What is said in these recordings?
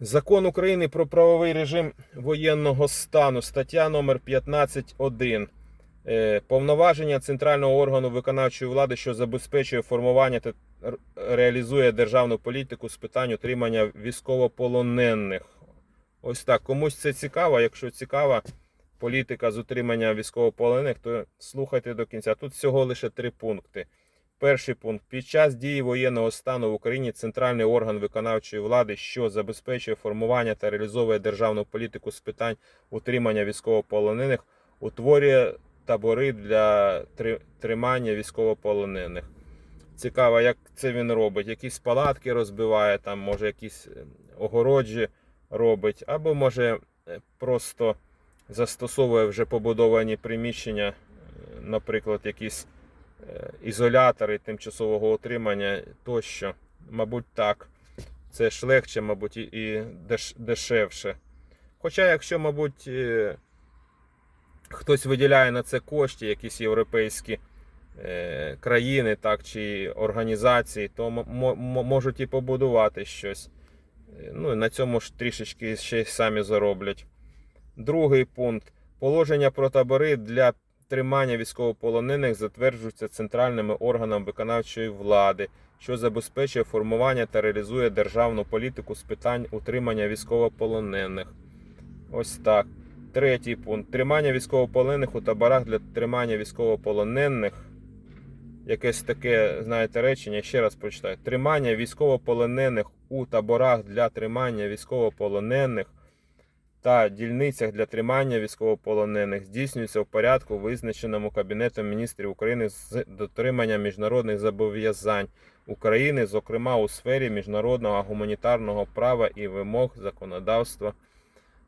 Закон України про правовий режим воєнного стану, стаття номер 15.1. Е, Повноваження центрального органу виконавчої влади, що забезпечує формування та реалізує державну політику з питань утримання військовополонених. Ось так. Комусь це цікаво. Якщо цікава політика з утримання військовополонених, то слухайте до кінця. Тут всього лише три пункти. Перший пункт. Під час дії воєнного стану в Україні центральний орган виконавчої влади, що забезпечує формування та реалізовує державну політику з питань утримання військовополонених, утворює табори для тримання військовополонених. Цікаво, як це він робить. Якісь палатки розбиває, там, може, якісь е, огороджі робить, або може е, просто застосовує вже побудовані приміщення, е, наприклад, якісь ізолятори тимчасового утримання тощо. Мабуть, так. Це ж легше, мабуть, і- дешевше. Хоча, якщо, мабуть, е, хтось виділяє на це кошти, якісь європейські е, країни так, чи організації, то можуть і побудувати щось. Е, Ну, на цьому ж трішечки ще й самі зароблять. Другий пункт. Положення про табори для тримання військовополонених затверджуються центральними органами виконавчої влади, що забезпечує формування та реалізує державну політику з питань утримання військовополонених. Ось так. Третій пункт. Тримання військовополонених у таборах для тримання військовополонених. Якесь таке, знаєте, речення, ще раз прочитаю. Тримання військовополонених у таборах для тримання військовополонених та дільницях для тримання військовополонених здійснюється в порядку, визначеному Кабінетом міністрів України з дотримання міжнародних зобов'язань України, зокрема у сфері міжнародного гуманітарного права і вимог законодавства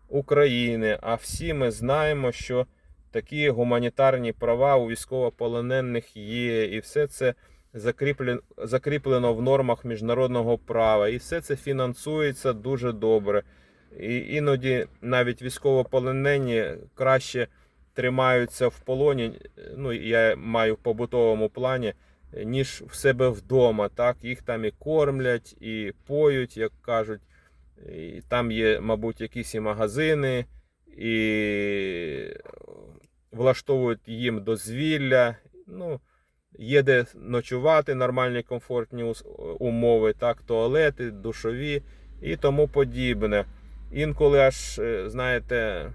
України. А всі ми знаємо, що такі гуманітарні права у військовополонених є, і все це закріплено, в нормах міжнародного права, і все це фінансується дуже добре. І іноді навіть військовополонені краще тримаються в полоні, ну я маю в побутовому плані, ніж в себе вдома. Так, їх там і кормлять, і поють, як кажуть. І там є, мабуть, якісь і магазини, і влаштовують їм дозвілля. Ну, є де ночувати, нормальні комфортні умови, так, туалети, душові і тому подібне. Інколи аж, е, знаєте, е,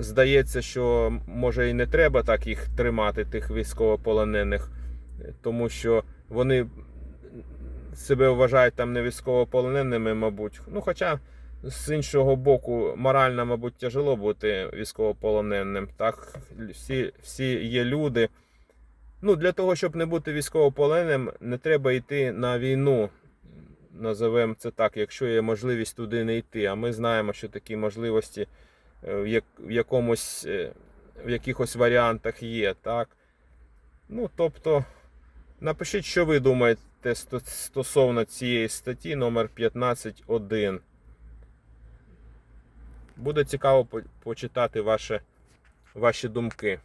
здається, що може і не треба так їх тримати, тих військовополонених, тому що вони себе вважають там не військовополоненими, мабуть. Ну, хоча з іншого боку, морально, мабуть, тяжело бути військовополоненим. Так, всі, всі є люди. Ну, для того, щоб не бути військовополоненим, не треба йти на війну. Назовемо це так, якщо є можливість туди не йти. А ми знаємо, що такі можливості е, в, якомусь е, в якихось варіантах є, так? Ну, тобто, напишіть, що ви думаєте стосовно цієї статті номер 15.1. Буде цікаво почитати ваше, ваші думки.